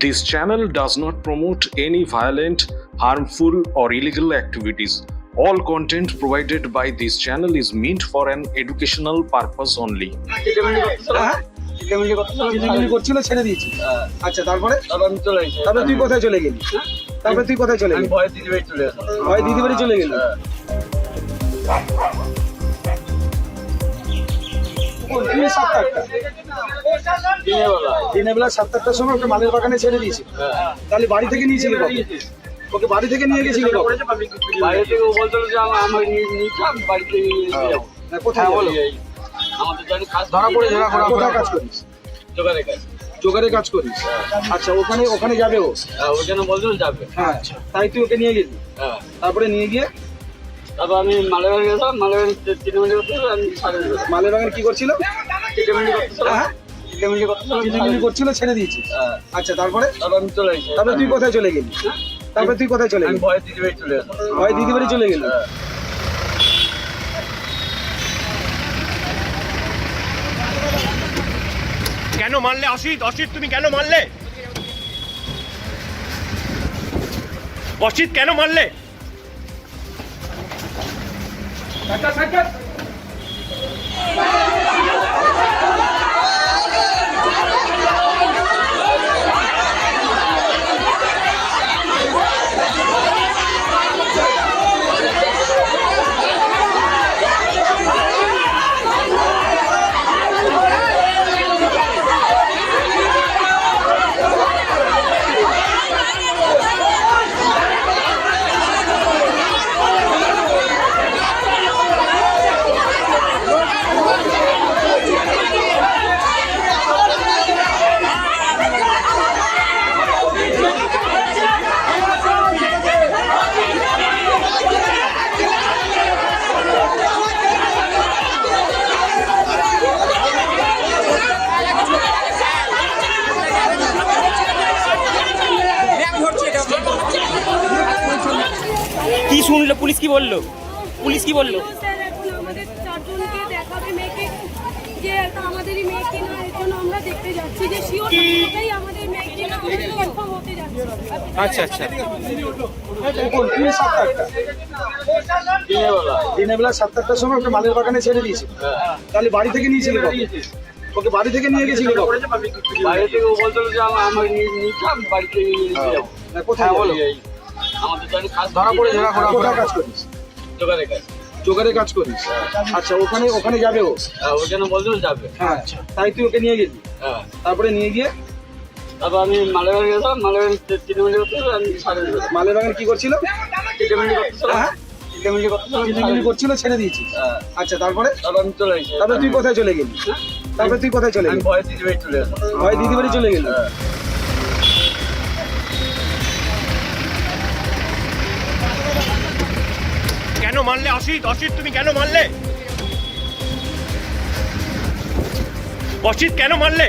This channel does not promote any violent, harmful, or illegal activities. All content provided by this channel is meant for an educational purpose only. হ্যাঁ? করছিল ছেড়ে দিয়েছি আচ্ছা তারপরে তুই কোথায় চলে গেলি তারপরে তুই কোথায় চলে গেলি ভয়ে দিদি বাড়ি চলে আসলাম হয় দিদি বাড়ি চলে গেলি তুমি সাতটা আটটা। দিনের বেলা সাতটা আটটার সময় ওকে মালের বাগানে ছেড়ে দিয়েছি। হ্যাঁ। তাহলে বাড়ি থেকে নিয়েছিলি কখন ওকে বাড়ি থেকে নিয়ে গেছিলি কখন বাইরে থেকে ও বলছিল যে আমার কোথায় বলো। আমাদের কাজ ধরা পড়ে ধরা পড়ে কোথায় কাজ করিস? কাজ। কাজ করিস? আচ্ছা ওখানে ওখানে যাবে ও? হ্যাঁ, ওখানে বলছিল যাবে। হ্যাঁ তাই তুই ওকে নিয়ে গেলি? হ্যাঁ। তারপরে নিয়ে গিয়ে তারপর আমি মালেবাড়ি গেছিলাম চিনেমিনি করতে আমি বাগানে কি করছিল? করতেছিলাম হ্যাঁ? করতেছিলাম করছিল ছেড়ে দিয়েছি। হ্যাঁ। আচ্ছা তারপরে? তারপর আমি চলে তারপরে তুই কোথায় চলে গেলি? তারপরে তুই কোথায় চলে আমি গেলি? ভয়ে দিদি বাড়ি চলে হয় চলে গেলি? হ্যাঁ। কেন মারলে অসিত? অসিত তুমি কেন মারলে? অসিত কেন মারলে? কি শুনলো পুলিশ কি বলল? পুলিশ কি বলল? আচ্ছা আচ্ছা সাতটা দিনের বেলা বেলা সাতটা আটটার সময় ওকে মালের বাগানে ছেড়ে দিয়েছি। হ্যাঁ। তাহলে বাড়ি থেকে নিয়েছিলি ওকে বাড়ি থেকে নিয়ে গেছিলি বাইরে থেকে ও বলছিল যে আমার আমার নিচে আমি বাড়িতে নিয়ে কোথায় বলো। এই আমাদের কাজ ধরা পড়ে ধরা পড়ে কোথায় কাজ করিস? কাজ। করিস? আচ্ছা ওখানে ওখানে যাবে ও? হ্যাঁ, ওখানে বলছিল যাবে। হ্যাঁ তাই তুই ওকে নিয়ে গেলি? হ্যাঁ। তারপরে নিয়ে গিয়ে? তারপর আমি মালেবাড়ি গেছিলাম মালেবাড়ি চিনেমিনি করতে আমি সাড়ে মালের বাগানে কি করছিল? করতেছিলাম হ্যাঁ? করছিল ছেড়ে দিয়েছি হ্যাঁ। আচ্ছা তারপরে? তারপর তুই কোথায় চলে গেলি? তারপরে তুই কোথায় চলে গেলি? ভয়ে হয় দিদি বাড়ি চলে গেলি? মারলে? অসিত অসিত তুমি কেন মানলে অসিত কেন মারলে?